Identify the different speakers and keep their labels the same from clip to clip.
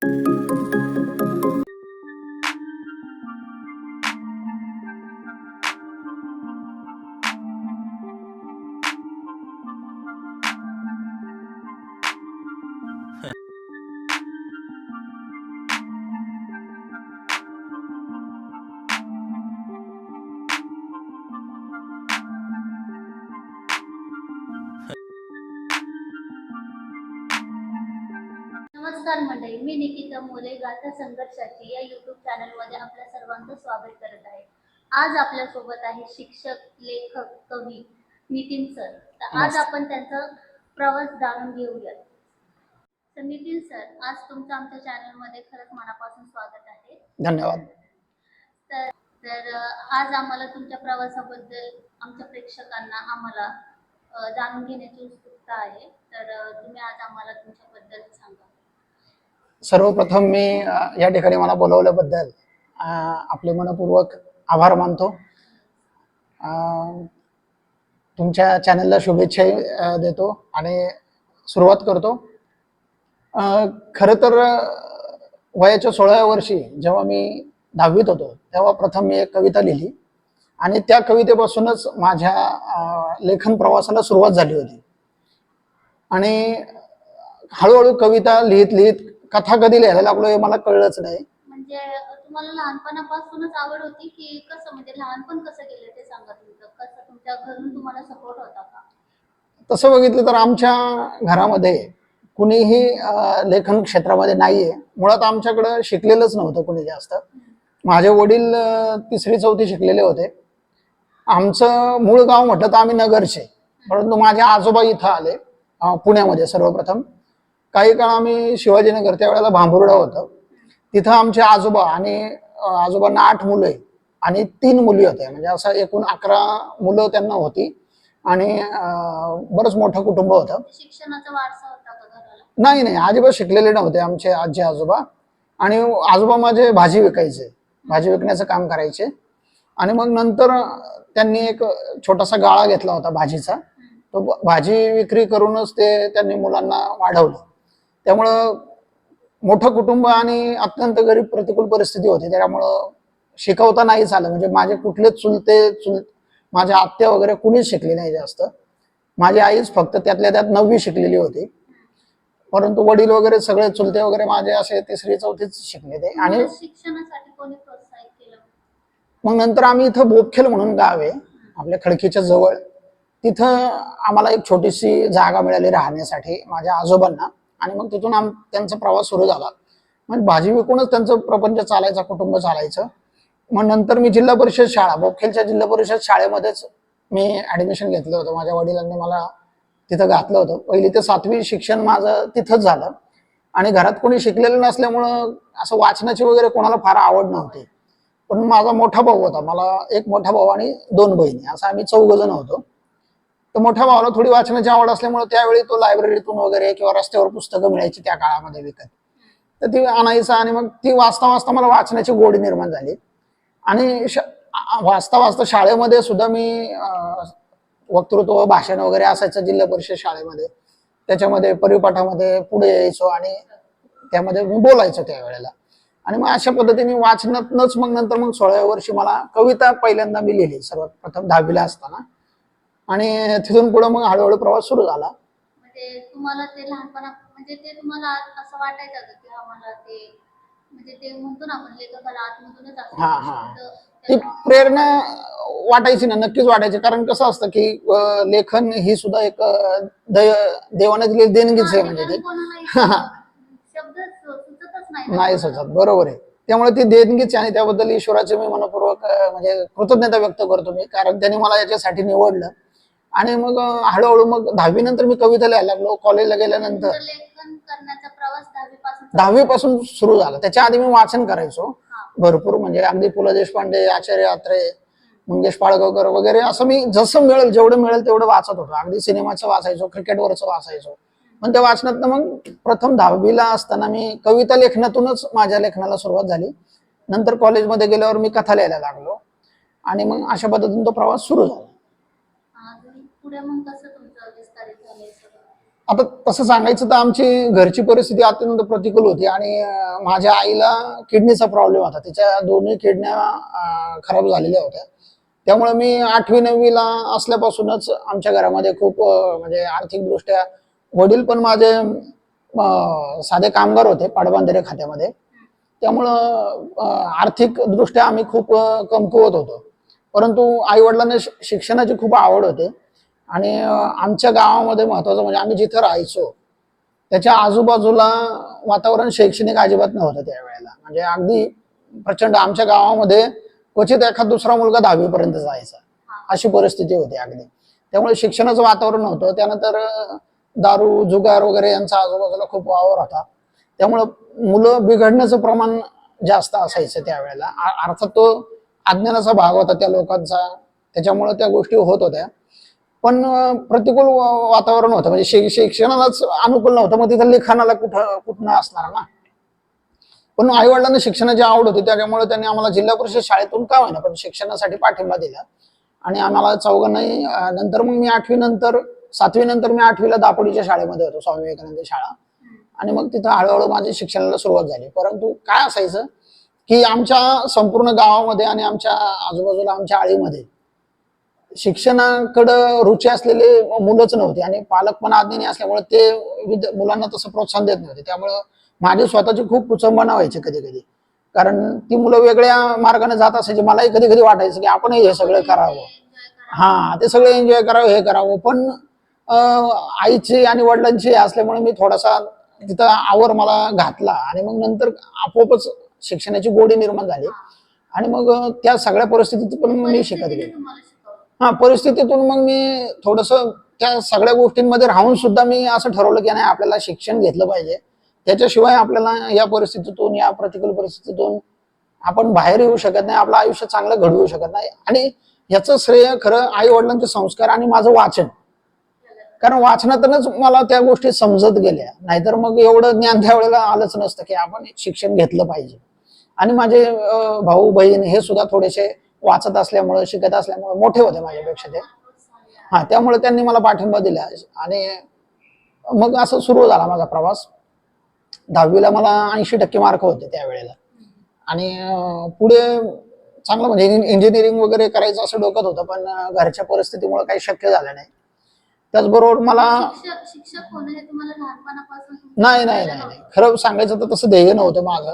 Speaker 1: thank you Nikita More गाथा संघर्षाची या YouTube चॅनलमध्ये आपल्या सर्वांचं स्वागत करत आहे. आज आपल्यासोबत आहे शिक्षक लेखक कवी नितीन सर. तर आज. आपण त्यांचा प्रवास जाणून घेऊयात. तर नितीन सर आज तुमचं आमच्या चॅनलमध्ये खरंच मनापासून स्वागत आहे.
Speaker 2: धन्यवाद.
Speaker 1: तर तर आज आम्हाला तुमच्या प्रवासाबद्दल आमच्या प्रेक्षकांना आम्हाला जाणून घेण्याची उत्सुकता आहे. तर तुम्ही आज आम्हाला तुमच्याबद्दल सांगा.
Speaker 2: सर्वप्रथम मी या ठिकाणी मला बोलवल्याबद्दल आपले मनपूर्वक आभार मानतो. तुमच्या चॅनलला शुभेच्छा देतो आणि सुरुवात करतो. खरं तर वयाच्या सोळाव्या वर्षी जेव्हा मी दहावीत होतो तेव्हा प्रथम मी एक कविता लिहिली आणि त्या कवितेपासूनच माझ्या लेखन प्रवासाला सुरुवात झाली होती. आणि हळूहळू कविता लिहित लिहित कथा कधी लिहायला लागलो हे मला कळलंच नाही.
Speaker 1: म्हणजे अ, तुम्हाला लहानपणापासूनच आवड होती की कसं म्हणजे लहानपण कसं गेलं ते सांगा तुमचं? कसं तुमच्या घरून तुम्हाला सपोर्ट होता का?
Speaker 2: तसं बघितलं तर आमच्या घरामध्ये कुणीही लेखन क्षेत्रामध्ये नाहीये. मुळात आमच्याकडं शिकलेलंच नव्हतं कुणी जास्त. माझे वडील तिसरी चौथी शिकलेले होते. आमचं मूळ गाव म्हटलं तर आम्ही नगरचे. परंतु माझे आजोबा इथं आले पुण्यामध्ये सर्वप्रथम. काही काळ आम्ही शिवाजीनगर त्यावेळेला भांबुर्डा होतं. तिथं आमचे आजोबा आणि आजोबांना आठ मुलं आहे आणि तीन मुली होत्या. म्हणजे असं एकूण अकरा मुलं त्यांना होती आणि बरंच मोठं कुटुंब होतं. नाही नाही. अजिबात शिकलेले नव्हते आमचे आजी आजोबा. आणि आजोबा माझे भाजी विकायचे. भाजी विकण्याचं काम करायचे. आणि मग नंतर त्यांनी एक छोटासा गाळा घेतला होता भाजीचा. तो भाजी विक्री करूनच ते त्यांनी मुलांना वाढवलं. त्यामुळं मोठं कुटुंब आणि अत्यंत गरीब प्रतिकूल परिस्थिती होती. त्यामुळं शिकवता नाही आलं म्हणजे माझे कुठलेच चुलते चुल माझ्या आत्या वगैरे कुणीच शिकली नाही जास्त. माझी आईच फक्त त्यातल्या त्यात नववी शिकलेली होती. परंतु वडील वगैरे सगळे चुलते वगैरे माझे असे तिसरी चौथीच शिकले ते. आणि मग नंतर आम्ही इथं बोपखेल म्हणून गाव आहे आपल्या खडकीच्या जवळ. तिथं आम्हाला एक छोटीशी जागा मिळाली राहण्यासाठी माझ्या आजोबांना. आणि मग तिथून आम त्यांचा प्रवास सुरू झाला. मग भाजी विकूनच त्यांचं प्रपंच चालायचा कुटुंब चालायचं. मग नंतर मी जिल्हा परिषद शाळा बोखेलच्या जिल्हा परिषद शाळेमध्येच मी ऍडमिशन घेतलं होतं. माझ्या वडिलांनी मला तिथं घातलं होतं. पहिली ते सातवी शिक्षण माझं तिथंच झालं. आणि घरात कोणी शिकलेलं नसल्यामुळं असं वाचनाची वगैरे कोणाला फार आवड नव्हती. पण माझा मोठा भाऊ होता. मला एक मोठा भाऊ आणि दोन बहिणी. असं आम्ही चौघ जण होतो. तर मोठ्या भावाला थोडी वाचनाची आवड असल्यामुळे त्यावेळी तो लायब्ररीतून वगैरे किंवा रस्त्यावर पुस्तकं मिळायची त्या काळामध्ये विकत. तर ती आणायचं आणि मग ती वाचता वाचता मला वाचण्याची गोडी निर्माण झाली. आणि वाचता वाचता शाळेमध्ये सुद्धा मी वक्तृत्व भाषण वगैरे असायचं जिल्हा परिषद शाळेमध्ये. त्याच्यामध्ये परिपाठामध्ये पुढे यायचो आणि त्यामध्ये मी बोलायचो त्यावेळेला. आणि मग अशा पद्धतीने वाचनातनच मग नंतर मग सोळाव्या वर्षी मला कविता पहिल्यांदा मी लिहिली सर्वात प्रथम दहावीला असताना. आणि तिथून पुढे मग हळूहळू प्रवास सुरू झाला.
Speaker 1: म्हणजे तुम्हाला ते लहानपणा म्हणजे ते तुम्हाला असं वाटायचं का की आम्हाला ते म्हणजे ते म्हणतो ना आपण लेखकाला आतमधूनच असतं
Speaker 2: हा, हा.
Speaker 1: शब्द
Speaker 2: ती प्रेरणा वाटायची ना नक्कीच वाटायची. कारण कसं असतं की अं, लेखन ही सुद्धा एक अं, दय- देवाने दिलेली देणगीच आहे म्हणजे
Speaker 1: ते. शब्द सुचतच नाही
Speaker 2: नाही सुचत. बरोबर आहे. त्यामुळे ती देणगीच आहे आणि त्याबद्दल ईश्वराचे मी मनपूर्वक अं, म्हणजे कृतज्ञता व्यक्त करतो मी. कारण त्यांनी मला याच्यासाठी निवडलं. आणि मग हळूहळू मग दहावी नंतर मी कविता लिहायला लागलो कॉलेजला गेल्यानंतर.
Speaker 1: दहावी पासून
Speaker 2: सुरू झाला. त्याच्या आधी मी वाचन करायचो. भरपूर म्हणजे अगदी पु ल देशपांडे आचार्य आत्रे मंगेश पाळगावकर वगैरे असं मी जसं मिळेल जेवढं मिळेल तेवढं वाचत होतो. अगदी सिनेमाचं वाचायचो क्रिकेटवरचं वाचायचो. पण त्या वाचनातनं मग प्रथम दहावीला असताना मी कविता लेखनातूनच माझ्या लेखनाला सुरुवात झाली. नंतर कॉलेजमध्ये गेल्यावर मी कथा लिहायला लागलो. आणि मग अशा पद्धतीने तो प्रवास सुरू झाला.
Speaker 1: पुढे मग कसं तुमचं विस्तारित झालंय सगळं?
Speaker 2: आता तसं सांगायचं तर आमची घरची परिस्थिती अत्यंत प्रतिकूल होती आणि माझ्या आईला किडनीचा प्रॉब्लेम होता. तिच्या दोन्ही किडन्या खराब झालेल्या होत्या. त्यामुळे मी आठवी नववीला असल्यापासूनच आमच्या घरामध्ये खूप म्हणजे आर्थिकदृष्ट्या वडील पण माझे साधे कामगार होते पाटबंधारे खात्यामध्ये. त्यामुळं आर्थिकदृष्ट्या आम्ही खूप कमकुवत होतो. परंतु आई वडिलांना शिक्षणाची खूप आवड होते. आणि आमच्या गावामध्ये महत्वाचं म्हणजे आम्ही जिथं राहायचो त्याच्या आजूबाजूला वातावरण शैक्षणिक अजिबात नव्हतं त्यावेळेला. म्हणजे अगदी प्रचंड आमच्या गावामध्ये क्वचित एखाद दुसरा मुलगा दहावीपर्यंत जायचा. अशी परिस्थिती होती अगदी. त्यामुळे शिक्षणाचं वातावरण नव्हतं. त्यानंतर दारू जुगार वगैरे यांचा आजूबाजूला खूप वावर होता. त्यामुळं मुलं बिघडण्याचं प्रमाण जास्त असायचं त्यावेळेला. अर्थात तो अज्ञानाचा भाग होता त्या लोकांचा. त्याच्यामुळे त्या गोष्टी होत होत्या. पण प्रतिकूल वातावरण होतं. म्हणजे शिक्षणालाच अनुकूल नव्हतं. मग तिथं लिखाणाला कुठं कुठनं असणार ना? पण आई वडिलांना शिक्षणाची आवड होती. त्याच्यामुळे त्यांनी आम्हाला जिल्हा परिषद शाळेतून का होईना पण शिक्षणासाठी पाठिंबा दिला. आणि आम्हाला चौघांनाही नंतर मग मी आठवी नंतर सातवी नंतर मी आठवीला दापोडीच्या शाळेमध्ये होतो. स्वामी विवेकानंद शाळा. आणि मग तिथं हळूहळू माझी शिक्षणाला सुरुवात झाली. परंतु काय असायचं की आमच्या संपूर्ण गावामध्ये आणि आमच्या आजूबाजूला आमच्या आळीमध्ये शिक्षणाकडं रुची असलेले मुलंच नव्हती आणि पालक पण आज्ञानी असल्यामुळे ते मुलांना तसं प्रोत्साहन देत नव्हते. त्यामुळं माझी स्वतःची खूप कुचंबना व्हायची कधी कधी कारण ती मुलं वेगळ्या मार्गाने जात असायची. मलाही कधी कधी वाटायचं की आपणही हे सगळं करावं. हा ते सगळे एन्जॉय करावं हे करावं. पण आईची आणि वडिलांची असल्यामुळे मी थोडासा तिथं आवर मला घातला आणि मग नंतर आपोआपच शिक्षणाची गोडी निर्माण झाली. आणि मग त्या सगळ्या परिस्थितीत पण मी शिकत गेलो. हा परिस्थितीतून मग मी थोडस त्या सगळ्या गोष्टींमध्ये राहून सुद्धा मी असं ठरवलं की नाही आपल्याला शिक्षण घेतलं पाहिजे. त्याच्याशिवाय आपल्याला या परिस्थितीतून या प्रतिकूल परिस्थितीतून आपण बाहेर येऊ शकत नाही आपलं आयुष्य चांगलं घडवू शकत नाही. आणि याचं श्रेय खरं आई वडिलांचे संस्कार आणि माझं वाचन. कारण वाचनातूनच मला त्या गोष्टी समजत गेल्या. नाहीतर मग एवढं ज्ञान त्यावेळेला आलंच नसतं की आपण शिक्षण घेतलं पाहिजे. आणि माझे भाऊ बहीण हे सुद्धा थोडेसे वाचत असल्यामुळे शिकत असल्यामुळे मोठे होते माझ्यापेक्षा ते. हा त्यामुळे त्यांनी मला पाठिंबा दिला. आणि मग असं सुरू झाला माझा प्रवास. दहावीला मला ऐंशी टक्के मार्क होते त्यावेळेला. आणि पुढे चांगलं म्हणजे इंजिनिअरिंग वगैरे करायचं असं डोक्यात होतं पण घरच्या परिस्थितीमुळे काही शक्य झालं नाही. त्याचबरोबर मला नाही नाही नाही नाही. खरं सांगायचं तर तसं ध्येय नव्हतं माझं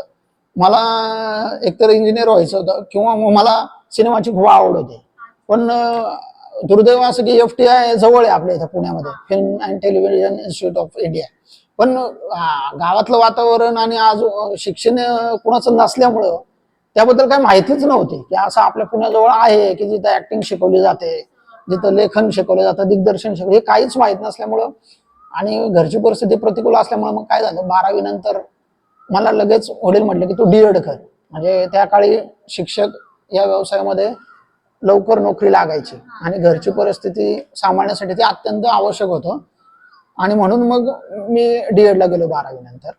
Speaker 2: मला एकतर इंजिनियर व्हायचं होतं किंवा मला सिनेमाची खूप आवड होती. पण दुर्दैव असं की एफ टी आय जवळ आहे आपल्या इथं पुण्यामध्ये film and television institute of India. पण गावातलं वातावरण आणि आज शिक्षण कुणाचं नसल्यामुळं त्याबद्दल काही माहितीच नव्हती. की असं आपल्या पुण्याजवळ आहे की जिथं ऍक्टिंग शिकवली जाते जिथं लेखन शिकवलं जातं दिग्दर्शन शिकवलं हे काहीच माहीत नसल्यामुळं आणि घरची परिस्थिती प्रतिकूल असल्यामुळे मग काय झालं? बारावी नंतर मला लगेच वडील म्हटले की तू डीएड कर. म्हणजे त्या काळी शिक्षक या व्यवसायामध्ये लवकर नोकरी लागायची आणि घरची परिस्थिती सांभाळण्यासाठी ते अत्यंत आवश्यक होतं. आणि म्हणून मग मी डीएडला गेलो बारावी नंतर.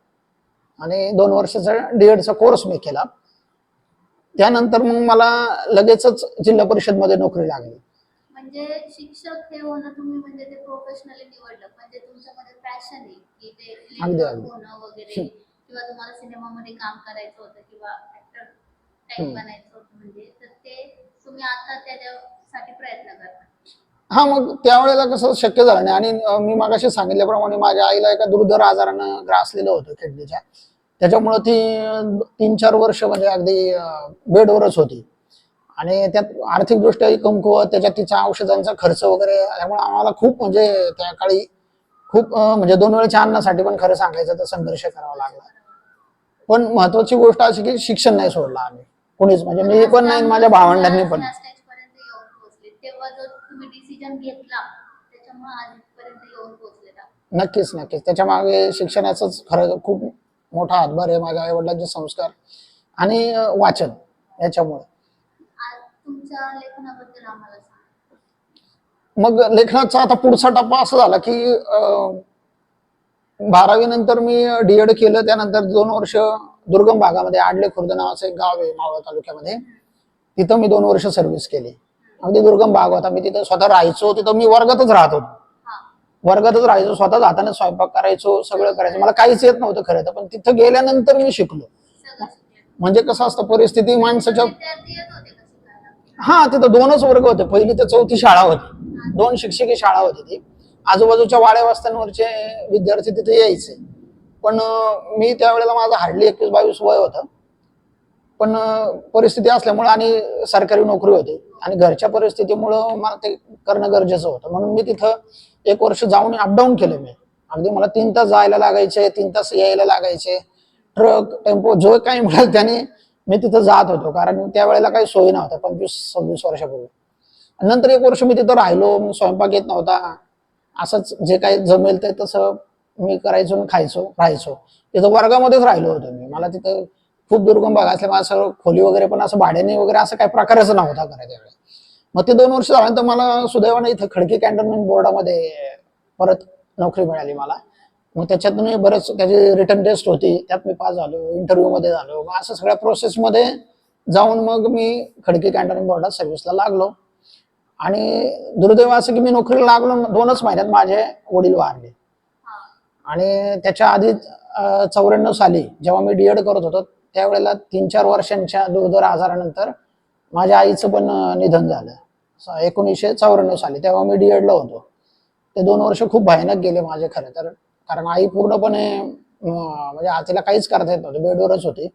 Speaker 2: आणि दोन वर्षाचा डीएडचा कोर्स मी केला. त्यानंतर मग मला लगेचच जिल्हा परिषदमध्ये नोकरी लागली.
Speaker 1: म्हणजे शिक्षक हे होणं तुम्ही म्हणजे ते प्रोफेशनली निवडलं. म्हणजे तुमच्यामध्ये पॅशन आहे की ते. होणं वगैरे. किंवा तुम्हाला सिनेमामध्ये काम करायचं होतं किंवा ऍक्टर बनायचं होतं म्हणजे तर ते तुम्ही आता त्याच्यासाठी प्रयत्न करता.
Speaker 2: हा मग त्यावेळेला कसं शक्य झालं नाही. आणि मी मागाशी सांगितल्याप्रमाणे माझ्या आईला एका दुर्धर आजारानं ग्रासलेलं होतं किडनीच्या. त्याच्यामुळं ती तीन चार वर्ष म्हणजे अगदी बेडवरच होती. आणि त्यात आर्थिकदृष्ट्याही कमकुवत त्याच्यात तिच्या औषधांचा खर्च वगैरे त्यामुळे आम्हाला खूप म्हणजे त्या काळी खूप म्हणजे दोन वेळेच्या अन्नासाठी पण खरं सांगायचं तर संघर्ष करावा लागला. पण महत्वाची गोष्ट अशी की शिक्षण नाही सोडलं आम्ही. कुणीच म्हणजे मी पण नाही माझ्या भावंडांनी पण. नक्कीच नक्कीच. त्याच्यामागे शिक्षणाचंच खरं खूप मोठा हातभार आहे माझ्या आई वडिलांचे संस्कार आणि वाचन याच्यामुळे. मग लेखनाचा आता पुढचा टप्पा असा झाला की बारावी नंतर मी डीएड केलं त्यानंतर दोन वर्ष दुर्गम भागामध्ये आडले खुर्द नावाचं एक गाव आहे मावळ तालुक्यामध्ये. तिथं मी दोन वर्ष सर्व्हिस केली. अगदी दुर्गम भाग होता. मी तिथं स्वतः राहायचो. तिथं मी वर्गातच राहत होतो. वर्गातच राहायचो. स्वतःच हाताने स्वयंपाक करायचो सगळं करायचो. मला काहीच येत नव्हतं खरं तर. पण तिथं गेल्यानंतर मी शिकलो. म्हणजे कसं असतं परिस्थिती माणसाच्या
Speaker 1: शिकायला?
Speaker 2: हा तिथं दोनच वर्ग होते. पहिली ते चौथी शाळा होती. दोन शिक्षकी शाळा होती ती. आजूबाजूच्या वाड्या वस्त्यांवरचे विद्यार्थी तिथे यायचे. पण मी त्यावेळेला माझं हार्डली एकवीस बावीस वय होतं. पण परिस्थिती असल्यामुळं आणि सरकारी नोकरी होती. आणि घरच्या परिस्थितीमुळं मला ते करणं गरजेचं होतं. म्हणून मी तिथं एक वर्ष जाऊन अपडाऊन केलं मी. अगदी मला तीन तास जायला लागायचे तीन तास यायला लागायचे. ट्रक टेम्पो जो काही मिळाल त्याने मी तिथं जात होतो. कारण त्यावेळेला काही सोयी नव्हत्या पंचवीस सव्वीस वर्षापूर्वी. नंतर एक वर्ष मी तिथं राहिलो स्वयंपाक येत नव्हता. असंच जे काही जमेल ते तसं मी करायचो आणि खायचो राहायचो. तिथं वर्गामध्येच राहिलो होतो मी. मला तिथं खूप दुर्गम भाग असल्यामुळे असं खोली वगैरे पण असं भाड्याने वगैरे असं काही प्रकारच नव्हता करायचा वेळेस. मग ते दोन वर्ष झाल्यानंतर मला सुदैवाने इथं खडकी कॅन्टोन्मेंट बोर्डामध्ये परत नोकरी मिळाली मला. मग त्याच्यातून बरंच त्याची रिटर्न टेस्ट होती. त्यात मी पास झालो इंटरव्ह्यू मध्ये झालो. मग असं सगळ्या प्रोसेसमध्ये जाऊन मग मी खडकी कॅन्टोन्मेंट बोर्डात सर्व्हिसला लागलो. आणि दुर्दैव असं की मी नोकरीला लागलो दोनच महिन्यात माझे वडील वारले. आणि त्याच्या आधी चौऱ्याण्णव साली जेव्हा मी डीएड करत होतो त्यावेळेला तीन चार वर्षांच्या दुर्धर आजारानंतर माझ्या आईचं पण निधन झालं. एकोणीसशे चौऱ्याण्णव साली तेव्हा मी डीएडला होतो. ते दोन वर्ष खूप भयानक गेले माझे खरे तर. कारण आई पूर्णपणे म्हणजे आतीला काहीच करता येत नव्हतं बेडवरच होती.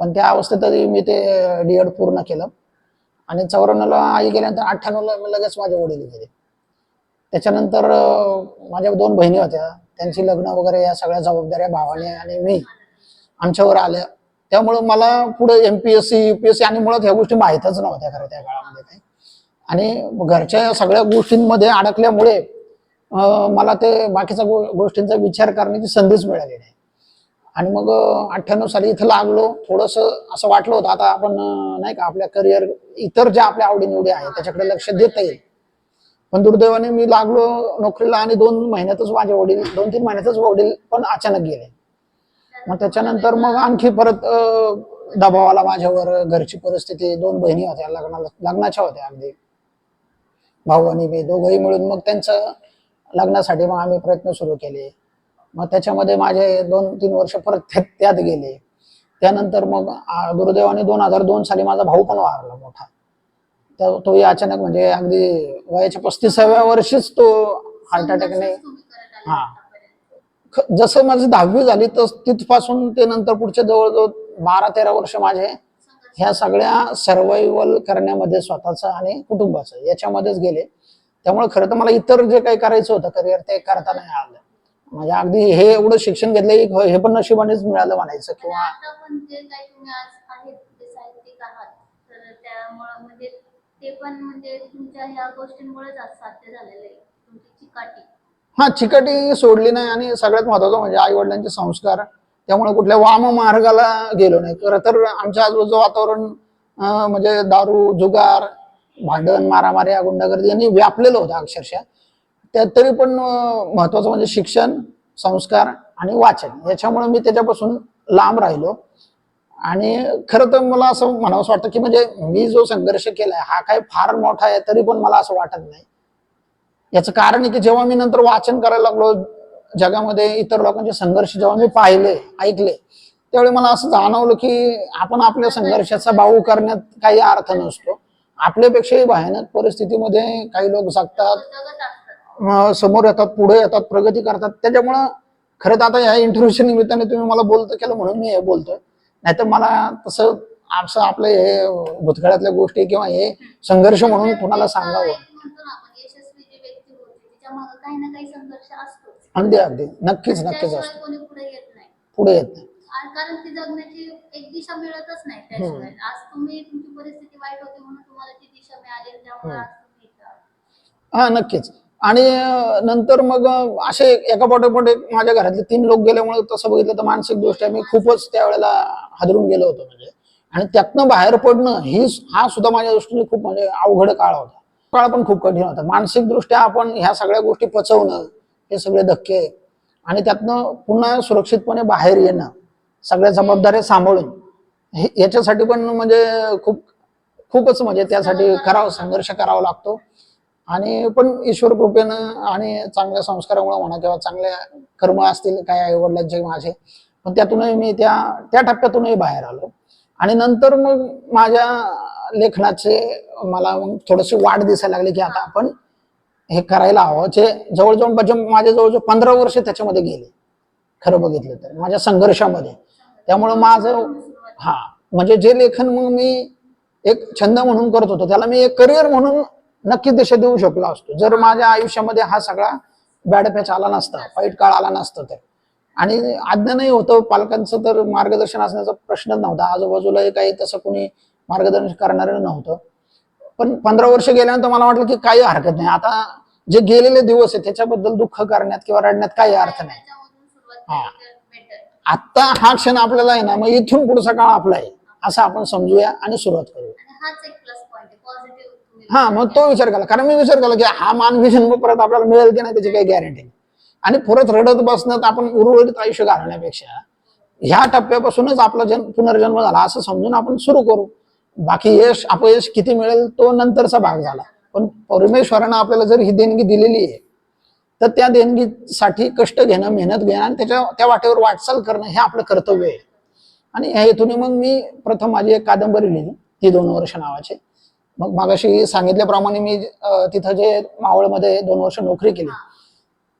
Speaker 2: पण त्या अवस्थेतही मी ते डीएड पूर्ण केलं. आणि चौऱ्याण्णवला आई गेल्यानंतर अठ्ठ्याण्णवला मी लगेच माझे वडील गेले. त्याच्यानंतर माझ्या दोन बहिणी होत्या. त्यांची लग्न वगैरे या सगळ्या जबाबदाऱ्या भावाने आणि मी आमच्यावर आल्या. त्यामुळं मला पुढे एमपीएससी युपीएससी आणि मुळात ह्या गोष्टी माहीतच नव्हत्या खरं त्या काळामध्ये काही. आणि घरच्या सगळ्या गोष्टींमध्ये अडकल्यामुळे मला ते बाकीच्या गो गोष्टींचा विचार करण्याची संधीच मिळाली नाही. आणि मग अठ्ठ्याण्णव साली इथं लागलो. थोडंसं असं वाटलं होतं आता आपण नाही का आपल्या करिअर इतर ज्या आपल्या आवडीनिवडी आहेत त्याच्याकडे लक्ष देता येईल. पण दुर्दैवाने मी लागलो नोकरीला आणि दोन महिन्यातच माझे वडील दोन तीन महिन्यातच वडील पण अचानक गेले. मग त्याच्यानंतर मग आणखी परत दबाव आला माझ्यावर घरची परिस्थिती दोन बहिणी होत्या लग्नाला लग्नाच्या होत्या अगदी. भाऊ आणि मी दोघंही मिळून मग त्यांचं लग्नासाठी मग आम्ही प्रयत्न सुरू केले. मग त्याच्यामध्ये माझे दोन तीन वर्ष परत त्यात गेले. त्यानंतर मग दुर्दैवाने दोन हजार दोन साली माझा भाऊ पण वारला मोठा. तर तोही अचानक म्हणजे अगदी वयाच्या पस्तीसाव्या वर्षीच तो हार्ट अटॅकने हा. जसं माझी दहावी झाली तस तिथपासून ते नंतर पुढचे जवळजवळ बारा तेरा वर्ष माझे. ह्या सगळ्या सर्वायवल करण्यामध्ये स्वतःचं आणि कुटुंबाचं याच्यामध्येच गेले त्यामुळे खरं तर मला इतर जे काही करायचं होतं करिअर ते करता नाही आलं म्हणजे अगदी हे एवढं शिक्षण घेतलं हे पण नशिबानेच मिळालं म्हणायचं किंवा
Speaker 1: ते पण म्हणजे तुमच्या ह्या गोष्टींमुळेच आज साध्य झालेलं आहे. तुमची चिकाटी.
Speaker 2: हा चिकाटी सोडली नाही आणि सगळ्यात महत्वाचं म्हणजे आई वडिलांचे संस्कार त्यामुळे कुठल्या वाम मार्गाला गेलो नाही. खरं तर आमच्या आजूबाजूचं वातावरण म्हणजे दारू जुगार भांडण मारामारी गुंडागर्दी यांनी व्यापलेलं होतं अक्षरशः. त्यात तरी पण महत्वाचं म्हणजे शिक्षण संस्कार आणि वाचन याच्यामुळे मी त्याच्यापासून लांब राहिलो. आणि खरं तर मला असं म्हणावंसं वाटतं की म्हणजे मी जो संघर्ष केलाय हा काय फार मोठा आहे तरी पण मला असं वाटत नाही. याचं कारण आहे की जेव्हा मी नंतर वाचन करायला लागलो जगामध्ये इतर लोकांचे संघर्ष जेव्हा मी पाहिले ऐकले त्यावेळी मला असं जाणवलं की आपण आपल्या संघर्षाचा भाऊ करण्यात काही अर्थ नसतो. आपल्यापेक्षाही भयानक परिस्थितीमध्ये काही लोक जगतात समोर येतात पुढे येतात प्रगती करतात. त्याच्यामुळं खरं तर आता या इंटरव्ह्यूच्या निमित्ताने तुम्ही मला बोलतो केलं म्हणून मी हे बोलतोय. नाहीतर मला तसं असं आपलं हे भूतकाळातल्या गोष्टी किंवा हे संघर्ष म्हणून कुणाला सांगावं? अगदी अगदी. नक्कीच नक्कीच असतो.
Speaker 1: पुढे येत नाही.
Speaker 2: पुढे येत नाही.
Speaker 1: आणि कारण ती जगण्याची एक दिशा मिळतच नाही त्याशिवाय. आज तुम्ही तुमची परिस्थिती वाईट होती म्हणून तुम्हाला ती दिशा मिळाली आणि त्यामुळे आज तुम्ही इथं आहात.
Speaker 2: हा नक्कीच. आणि नंतर मग असे एका एक माझ्या घरातले तीन लोक गेल्यामुळे तसं बघितलं तर मानसिक दृष्ट्या मी खूपच त्यावेळेला हादरून गेलो होतो म्हणजे. आणि त्यातनं बाहेर पडणं ही हा सुद्धा माझ्या दृष्टीने खूप म्हणजे अवघड काळ होता. काळ पण खूप कठीण होता. मानसिक दृष्ट्या आपण ह्या सगळ्या गोष्टी पचवणं हे सगळे धक्के आणि त्यातनं पुन्हा सुरक्षितपणे बाहेर येणं सगळ्या जबाबदाऱ्या सांभाळून हे याच्यासाठी पण म्हणजे खूप खूपच म्हणजे त्यासाठी करावं संघर्ष करावा लागतो. आणि पण ईश्वर कृपेनं आणि चांगल्या संस्कारामुळे म्हणा किंवा चांगल्या कर्म असतील काही आई वडिलांचे माझे पण त्यातूनही मी त्या त्या टप्प्यातूनही बाहेर आलो. आणि नंतर मग माझ्या लेखनाचे मला मग थोडीशी वाट दिसायला लागली की आता आपण हे करायला हवं. जे जवळजवळ म्हणजे माझे जवळजवळ पंधरा वर्ष त्याच्यामध्ये गेले. खरं बघितलं तर माझ्या संघर्षामध्ये. त्यामुळं माझं हा म्हणजे जे लेखन मग मी एक छंद म्हणून करत होतो त्याला मी एक करिअर म्हणून नक्की दिशा देऊ शकलो असतो. जर माझ्या आयुष्यामध्ये हा सगळा बॅड पॅच आला नसता वाईट काळ आला नसता तर. आणि आज्ञानही होतं पालकांचं तर मार्गदर्शन असण्याचा प्रश्नच नव्हता. आजूबाजूला काही तसं कोणी मार्गदर्शन करणारं नव्हतं. पण पंधरा वर्ष गेल्यानंतर मला वाटलं की काही हरकत नाही. आता जे गेलेले दिवस आहे त्याच्याबद्दल दुःख करण्यात किंवा रडण्यात काही अर्थ नाही. हा. आत्ता हा क्षण आपल्याला आहे ना मग इथून पुढचा काळ आपला आहे असं आपण समजूया आणि सुरुवात करूया. हा मग तो विचार केला. कारण मी विचार केला की हा मानवी जन्म परत आपल्याला मिळेल की नाही त्याची काही गॅरंटी आणि परत रडत बसण्यात आपण उर्वरित आयुष्य घालण्यापेक्षा ह्या टप्प्यापासूनच आपला जन्म पुनर्जन्म झाला असं समजून आपण सुरू करू. बाकी यश अपयश किती मिळेल तो नंतरचा भाग झाला. पण परमेश्वरानं आपल्याला जर ही देणगी दिलेली आहे तर त्या देणगीसाठी कष्ट घेणं मेहनत घेणं आणि त्याच्या त्या वाटेवर वाटचाल करणं हे आपलं कर्तव्य आहे. आणि ह्या हेतूने मग मी प्रथम माझी एक कादंबरी लिहिली ती दोन वर्ष नावाची. मग मागाशी सांगितल्याप्रमाणे मी तिथं जे मावळमध्ये दोन वर्ष नोकरी केली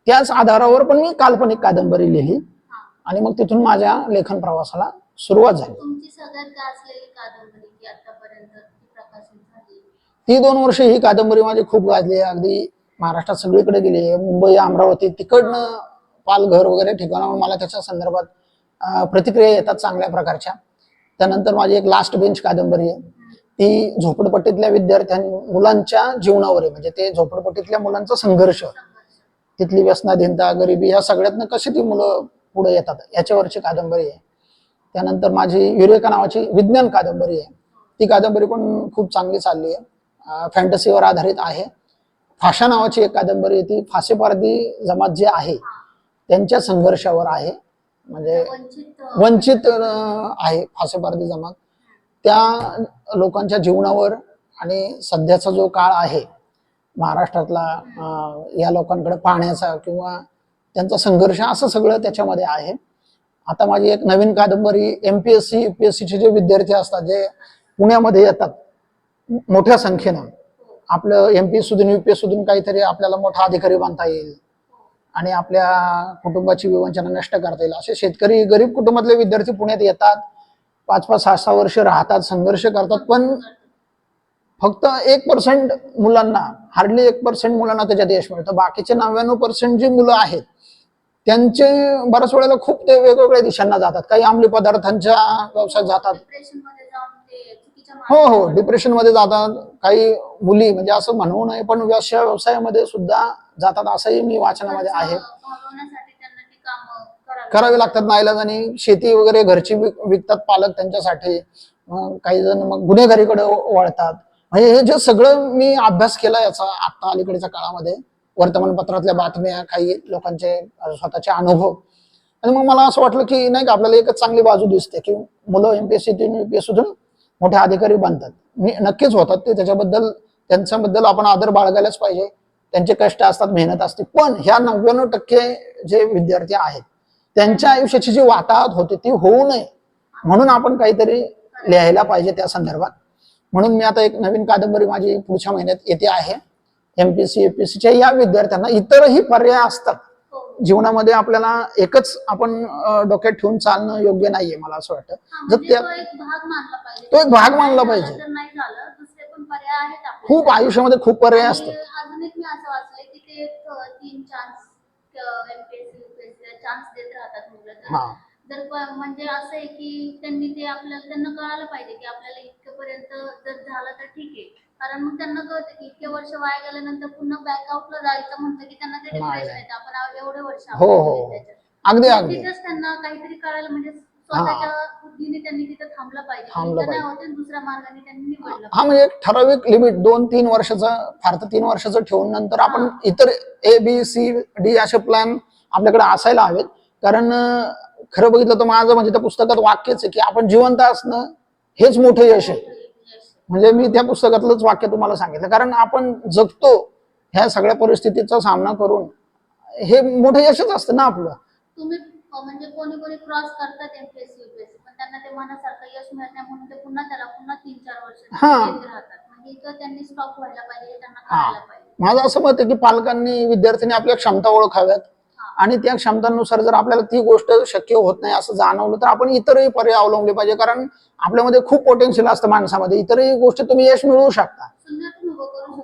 Speaker 2: त्याच आधारावर पण मी काल्पनिक कादंबरी लिहिली
Speaker 1: हा.
Speaker 2: आणि मग तिथून माझ्या लेखन प्रवासाला सुरुवात झाली.
Speaker 1: ती
Speaker 2: दोन वर्ष ही कादंबरी माझी खूप गाजली. अगदी महाराष्ट्रात सगळीकडे गेली. मुंबई अमरावती तिकडनं पालघर वगैरे ठिकाणावर मला त्याच्या संदर्भात प्रतिक्रिया येतात चांगल्या प्रकारच्या. त्यानंतर माझी एक लास्ट बेंच कादंबरी आहे. ती झोपडपट्टीतल्या विद्यार्थ्यां मुलांच्या जीवनावर आहे. म्हणजे ते झोपडपट्टीतल्या मुलांचा संघर्ष तिथली व्यसनाधीनता गरिबी या सगळ्यातनं कशी ती मुलं पुढे येतात? याच्यावरची कादंबरी आहे. त्यानंतर माझी युरेका नावाची विज्ञान कादंबरी आहे. ती कादंबरी पण खूप चांगली चालली आहे. फॅन्टसीवर आधारित आहे. फाशा नावाची एक कादंबरी आहे. ती फासेपारदी जमात जे आहे त्यांच्या संघर्षावर आहे. म्हणजे
Speaker 1: वंचित
Speaker 2: आहे फासेपारदी जमात. त्या लोकांच्या जीवनावर आणि सध्याचा जो काळ आहे महाराष्ट्रातला या लोकांकडे पाहण्याचा किंवा त्यांचा संघर्ष असं सगळं त्याच्यामध्ये आहे. आता माझी एक नवीन कादंबरी M P S C U P S सीचे जे विद्यार्थी असतात जे पुण्यामध्ये येतात मोठ्या संख्येनं. आपलं एम पी एस सुधून यू पी एस सुधून काहीतरी आपल्याला मोठा अधिकारी बांधता येईल आणि आपल्या कुटुंबाची विवंचना नष्ट करता येईल. असे शेतकरी गरीब कुटुंबातले विद्यार्थी पुण्यात येतात पाच पाच सहा सहा वर्ष राहतात संघर्ष करतात पण फक्त एक पर्सेंट मुलांना हार्डली एक पर्सेंट मुलांना त्याच्यात यश मिळतं. बाकीचे नव्याण्णव पर्सेंट जी मुलं आहेत त्यांचे बऱ्याच वेळेला खूप ते वेगवेगळ्या दिशांना जातात. काही अंमली पदार्थांच्या व्यवसायात जातात. हो हो डिप्रेशनमध्ये जातात. काही मुली म्हणजे असं म्हणू नये पण व्यवसाय व्यवसायामध्ये सुद्धा जातात असंही मी वाचनामध्ये आहे.
Speaker 1: करावे
Speaker 2: लागतात नाईलाजाने शेती वगैरे घरची विकतात पालक त्यांच्यासाठी. काही जण मग गुन्हेगारीकडे वळतात. म्हणजे हे जे सगळं मी अभ्यास केला याचा आता अलीकडच्या काळामध्ये वर्तमानपत्रातल्या बातम्या काही लोकांचे स्वतःचे अनुभव. आणि मग मला असं वाटलं की नाही का आपल्याला एकच चांगली बाजू दिसते की मुलं एमपीएससी युपीएससीतून मोठे अधिकारी बनतात. मी नक्कीच होतात ते त्याच्याबद्दल त्यांच्याबद्दल आपण आदर बाळगायलाच पाहिजे. त्यांचे कष्ट असतात मेहनत असते. पण ह्या नव्याण्णव टक्के जे विद्यार्थी आहेत त्यांच्या आयुष्याची जी वाताहत होते ती होऊ नये म्हणून आपण काहीतरी लिहायला पाहिजे त्या संदर्भात. म्हणून मी आता एक नवीन कादंबरी माझी पुढच्या महिन्यात येते आहे. एमपीएससी युपीएससीच्या या विद्यार्थ्यांना इतरही पर्याय असतात. जीवनामध्ये आपल्याला एकच आपण डोक्यात ठेवून चालणं योग्य नाहीये मला असं वाटतं. जर
Speaker 1: म्हणजे
Speaker 2: त्या
Speaker 1: तो एक भाग मानला पाहिजे.
Speaker 2: खूप आयुष्यामध्ये खूप पर्याय असतात.
Speaker 1: चान्स देत राहतात मुलं तर
Speaker 2: हा
Speaker 1: म्हणजे असं आहे की त्यांनी ते आपल्याला त्यांना कळायला पाहिजे की आपल्याला इतकंपर्यंत जर झालं तर ठीक आहे कारण मग त्यांना कळतं की इतके वर्ष वाया गेल्यानंतर पुन्हा बॅकआउटला जायचं म्हटलं की त्यांना ते. डिप्रेशन येतं आपण एवढे वर्ष
Speaker 2: हो, हो.
Speaker 1: त्याच्यात.
Speaker 2: अगदी अगदी
Speaker 1: त्यांना काहीतरी कळायला म्हणजे स्वतःच्या बुद्धीने त्यांनी तिथं थांबलं पाहिजे
Speaker 2: थांबलं
Speaker 1: इथं नाही
Speaker 2: पाहिजे.
Speaker 1: होते दुसऱ्या मार्गाने त्यांनी निवडलं
Speaker 2: हा म्हणजे एक ठराविक लिमिट दोन तीन वर्षाचं फार तर तीन वर्षाचं ठेवून नंतर आपण इतर ए बी सी डी असे प्लॅन आपल्याकडे असायला हवेत. कारण खरं बघितलं तर माझं म्हणजे त्या पुस्तकात वाक्यच आहे की आपण जिवंत असणं हेच मोठं यश आहे. म्हणजे मी त्या पुस्तकातलंच वाक्य तुम्हाला सांगितलं. कारण आपण जगतो ह्या सगळ्या परिस्थितीचा सामना करून हे मोठं यशच असतं ना आपलं.
Speaker 1: तुम्ही म्हणजे कोणी कोणी क्रॉस करतात एमपीएससी युपीएससी पण त्यांना ते मनासारखं यश मिळत नाही म्हणून ते पुन्हा त्याला पुन्हा तीन चार वर्ष
Speaker 2: हा.
Speaker 1: देत राहतात. म्हणजे इथं त्यांनी स्टॉप व्हायला पाहिजे हे. त्यांना कळायला पाहिजे.
Speaker 2: माझं असं मत आहे की पालकांनी विद्यार्थ्यांनी आपल्या क्षमता ओळखाव्यात. आणि त्या क्षमतांनुसार जर आपल्याला ती गोष्ट शक्य होत नाही असं जाणवलं तर आपण इतरही पर्याय अवलंबले पाहिजे. कारण आपल्यामध्ये खूप पोटेन्शियल असतं माणसामध्ये. इतरही गोष्टी तुम्ही यश मिळवू शकता.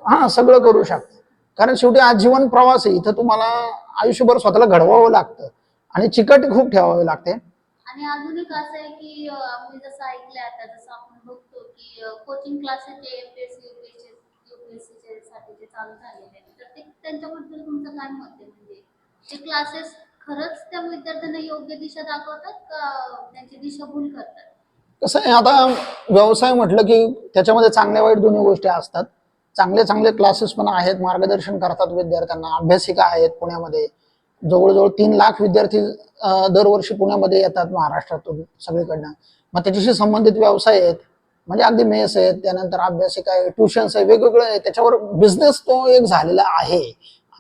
Speaker 2: हा सगळं करू शकता. कारण शेवटी आज जीवन प्रवास आहे. इथं तुम्हाला आयुष्यभर स्वतःला घडवावं लागतं. आणि चिकट खूप ठेवावे लागते.
Speaker 1: आणि अजून एक असं आहे की अं, मी जसं ऐकलंय आता जसं आपण बघतो की कोचिंग क्लासेस जे एमपीएससी युपीएससी युपीएससी साठी जे चालू झालेले आहेत तर ते त्यांच्याबद्दल तुमचं काय मत आहे? हे क्लासेस खरंच त्या विद्यार्थ्यांना योग्य दिशा दाखवतात का त्यांची दिशाभूल करतात?
Speaker 2: कसं आहे आता व्यवसाय म्हटलं की त्याच्यामध्ये चांगल्या वाईट दोन्ही गोष्टी असतात. चांगले चांगले क्लासेस पण आहेत मार्गदर्शन करतात विद्यार्थ्यांना. अभ्यासिका आहेत पुण्यामध्ये. जवळजवळ तीन लाख विद्यार्थी दरवर्षी पुण्यामध्ये येतात महाराष्ट्रातून सगळीकडनं. मग त्याच्याशी संबंधित व्यवसाय आहेत म्हणजे अगदी मेस आहेत त्यानंतर अभ्यासिका आहे ट्युशन्स आहे वेगवेगळं आहे. त्याच्यावर बिझनेस तो एक झालेला आहे.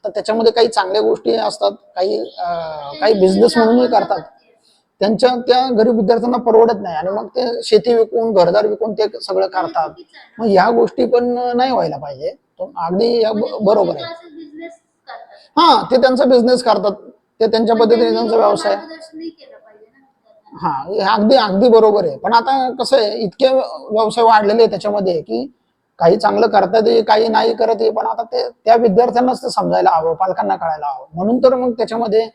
Speaker 2: आता त्याच्यामध्ये काही चांगल्या गोष्टी असतात काही काही बिझनेस म्हणूनही करतात. त्यांच्या त्या गरीब विद्यार्थ्यांना परवडत नाही आणि मग ते शेती विकून घरदार विकून ते सगळं करतात. मग ह्या गोष्टी पण नाही व्हायला पाहिजे. अगदी बरोबर आहे.
Speaker 1: करतात.
Speaker 2: हा ते त्यांचा बिझनेस करतात. ते त्यांच्या पद्धतीने त्यांचा व्यवसाय. हा हे अगदी अगदी बरोबर आहे. पण आता कसं आहे इतके व्यवसाय वाढलेले त्याच्यामध्ये की काही चांगलं करतात हे, काही नाही करत पण आता ते त्या विद्यार्थ्यांनाच ते समजायला हवं पालकांना कळायला हवं. म्हणून तर मग त्याच्यामध्ये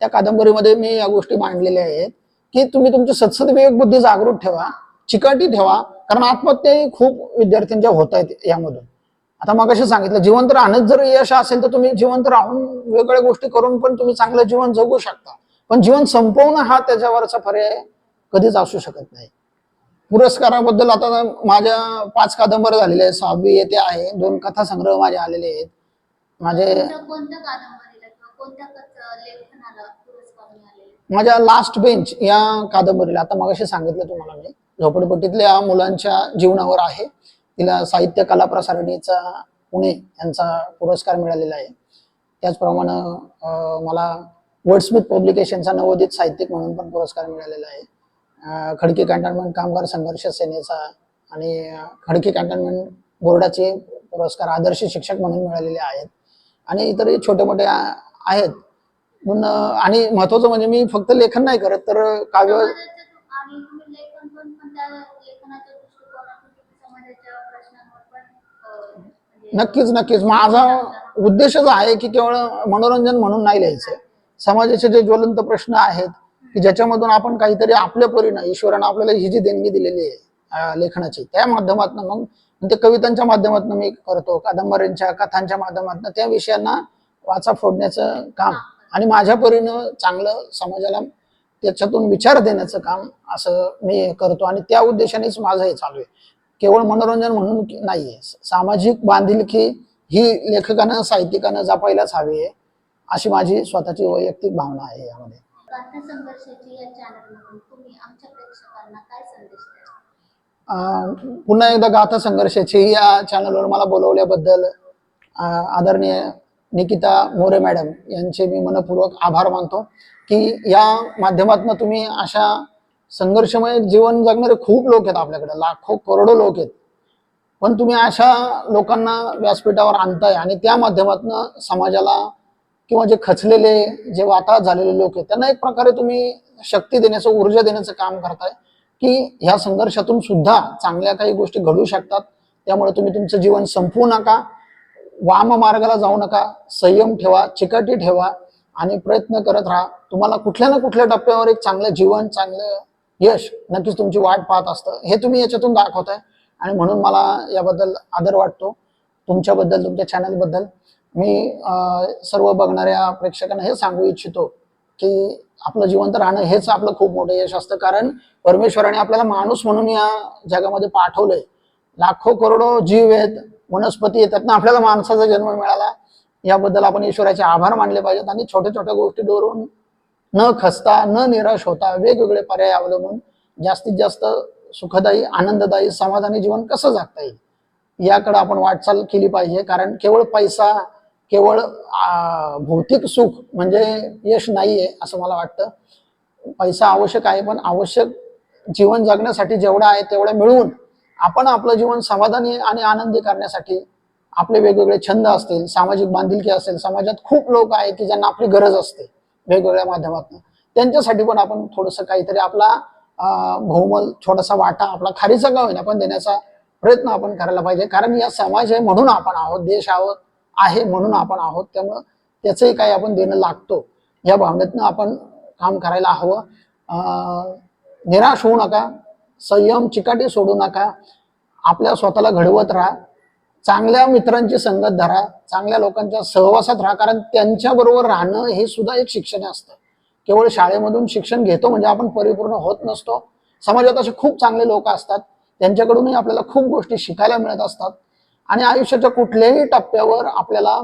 Speaker 2: त्या कादंबरीमध्ये मी या गोष्टी मांडलेल्या आहेत की तुम्ही तुमची सतसत विवेक बुद्धी जागृत ठेवा चिकाटी ठेवा कारण आत्महत्याही खूप विद्यार्थ्यांच्या होत आहेत यामधून. आता मग सांगितलं जिवंत राहणंच जर यश असेल तर तुम्ही जिवंत राहून वेगवेगळ्या गोष्टी करून पण तुम्ही चांगलं जीवन जगू शकता. पण जीवन संपवणं हा त्याच्यावरचा पर्याय कधीच असू शकत नाही. पुरस्काराबद्दल आता माझ्या पाच कादंबऱ्या झालेल्या आहेत. सहावी येथे आहे. दोन कथा संग्रह माझे आलेले? आहेत माझे माझ्या लास्ट बेंच या कादंबरीला आता मगाशी सांगितलं तुम्हाला मी. झोपडपट्टीतल्या मुलांच्या जीवनावर आहे. तिला साहित्य कला प्रसारणीचा पुणे यांचा पुरस्कार मिळालेला आहे. त्याचप्रमाणे मला वर्डस्मिथ पब्लिकेशनचा नवोदित साहित्यिक म्हणून पण पुरस्कार मिळालेला आहे. खडकी कॅन्टोन्मेंट कामगार संघर्ष सेनेचा आणि खडकी कॅन्टोन्मेंट बोर्डाचे पुरस्कार आदर्श शिक्षक म्हणून मिळालेले आहेत. आणि इतरही छोटे मोठे आहेत. पण आणि महत्वाचं म्हणजे मी फक्त लेखन नाही करत तर काव्य
Speaker 1: म्हणजे
Speaker 2: नक्कीच नक्कीच. माझा उद्देशच आहे की केवळ मनोरंजन म्हणून नाही लिहायचं. समाजाचे जे ज्वलंत प्रश्न आहेत की ज्याच्यामधून आपण काहीतरी आपल्या परीनं ईश्वरानं आपल्याला ही जी देणगी दिलेली आहे लेखनाची त्या माध्यमातून मग ते कवितांच्या माध्यमातून मी करतो कादंबऱ्यांच्या कथांच्या माध्यमातून त्या विषयांना वाचा फोडण्याचं काम. आणि माझ्या परीनं चांगलं समाजाला त्याच्यातून विचार देण्याचं काम असं मी करतो. आणि त्या उद्देशानेच माझं हे चालू आहे. केवळ मनोरंजन म्हणून नाहीये. सामाजिक बांधिलकी ही लेखकानं साहित्यिकानं जपायलाच हवी आहे अशी माझी स्वतःची वैयक्तिक भावना आहे यामध्ये.
Speaker 1: या चॅनलमधून तुम्ही आमच्या प्रेक्षकांना काय संदेश द्याल?
Speaker 2: पुन्हा एकदा गाथा संघर्षाची या चॅनलवर मला बोलवल्याबद्दल आदरणीय निकिता मोरे मॅडम यांचे मी मनपूर्वक आभार मानतो की या माध्यमातून तुम्ही अशा संघर्षमय जीवन जगणारे खूप लोक आहेत आपल्याकडे लाखो करोडो लोक आहेत. पण तुम्ही अशा लोकांना व्यासपीठावर आणताय आणि त्या माध्यमातून समाजाला किंवा जे खचलेले जे वाताहत झालेले लोक आहेत त्यांना एक प्रकारे तुम्ही शक्ती देण्याचं ऊर्जा देण्याचं काम करताय की ह्या संघर्षातून सुद्धा चांगल्या काही गोष्टी घडू शकतात. त्यामुळे तुम्ही तुमचं जीवन संपवू नका. वाम मार्गाला जाऊ नका. संयम ठेवा चिकाटी ठेवा आणि प्रयत्न करत राहा. तुम्हाला कुठल्या ना कुठल्या टप्प्यावर एक चांगलं जीवन चांगलं यश नक्कीच तुमची वाट पाहत असतं. हे तुम्ही याच्यातून दाखवताय आणि म्हणून मला याबद्दल आदर वाटतो. तुमच्याबद्दल तुमच्या चॅनलबद्दल मी सर्व बघणाऱ्या प्रेक्षकांना हे सांगू इच्छितो की आपलं जिवंत राहणं हेच आपलं खूप मोठं यश असतं. कारण परमेश्वराने आपल्याला माणूस म्हणून या जगामध्ये पाठवलंय. लाखो करोडो जीव आहेत वनस्पती आहेत त्यातनं आपल्याला माणसाचा जन्म मिळाला. याबद्दल आपण ईश्वराचे आभार मानले पाहिजेत आणि छोट्या छोट्या गोष्टी डोरून न खचता न निराश होता वेगवेगळे पर्याय अवलंबून जास्तीत जास्त सुखदायी आनंददायी समाधानी जीवन कसं जगता येईल? याकडे आपण वाटचाल केली पाहिजे. कारण केवळ पैसा केवळ भौतिक सुख म्हणजे यश नाहीये असं मला वाटतं. पैसा आवश्यक आहे पण आवश्यक जीवन जगण्यासाठी जेवढं आहे तेवढं मिळवून आपण आपलं जीवन समाधानी आणि आनंदी करण्यासाठी आपले वेगवेगळे छंद असतील सामाजिक बांधिलकी असेल समाजात खूप लोक आहेत की ज्यांना आपली गरज असते वेगवेगळ्या माध्यमातून. त्यांच्यासाठी पण आपण थोडंसं काहीतरी आपला भौमल बहुमल छोटासा वाटा आपला खारीचा का होईना पण देण्याचा प्रयत्न आपण करायला पाहिजे. कारण या समाज आहे म्हणून आपण आहोत देश आहोत आहे म्हणून आपण आहोत. त्यामुळं त्याचंही काही आपण देणं लागतो. या भावनेतनं आपण काम करायला हवं. निराश होऊ नका. संयम चिकाटी सोडू नका. आपल्या स्वतःला घडवत राहा. चांगल्या मित्रांची संगत धरा. चांगल्या लोकांच्या सहवासात राहा. कारण त्यांच्याबरोबर राहणं हे सुद्धा एक शिक्षण असतं. केवळ शाळेमधून शिक्षण घेतो म्हणजे आपण परिपूर्ण होत नसतो. समाजात असे खूप चांगले लोक असतात. त्यांच्याकडूनही आपल्याला खूप गोष्टी शिकायला मिळत असतात. आणि आयुष्याच्या कुठल्याही टप्प्यावर आपल्याला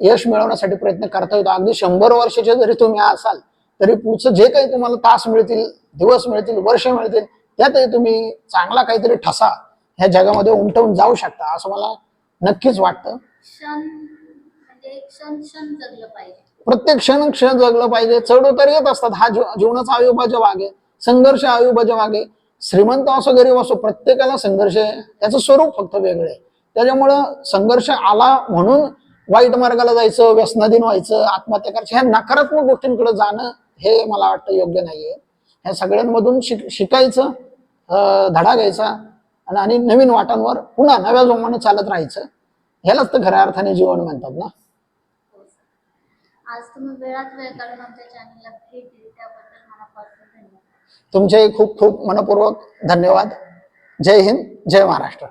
Speaker 2: यश मिळवण्यासाठी प्रयत्न करता येतो. अगदी शंभर वर्षाचे जरी तुम्ही असाल तरी पुढचं जे काही तुम्हाला तास मिळतील दिवस मिळतील वर्ष मिळतील त्यातही तुम्ही चांगला काहीतरी ठसा ह्या जगामध्ये उमटवून जाऊ शकता असं मला नक्कीच वाटतं.
Speaker 1: म्हणजे
Speaker 2: प्रत्येक क्षण क्षण जगलं पाहिजे. चढ उतार येत असतात. हा जीव- जीवनाचा अविभाज्य भाग आहे संघर्ष अविभाज्य भाग आहे श्रीमंत असो गरीब असो प्रत्येकाला संघर्ष आहे. त्याचं स्वरूप फक्त वेगळं आहे. त्याच्यामुळं संघर्ष आला म्हणून वाईट मार्गाला जायचं व्यसनाधीन व्हायचं आत्महत्या करायचं ह्या नकारात्मक गोष्टींकडे जाणं हे मला वाटतं योग्य नाहीये. ह्या सगळ्यांमधून शिक शिकायचं अं, धडा घ्यायचा आणि- नवीन वाटांवर पुन्हा नव्या जोमानं चालत राहायचं. ह्यालाच तर खऱ्या अर्थाने जीवन म्हणतात ना.
Speaker 1: हो, आज तुम्ही वेळात वेळ काढून आमच्या चॅनलला भेट तुमचेही
Speaker 2: तुमचे खूप खूप मनपूर्वक धन्यवाद. जय हिंद जय महाराष्ट्र.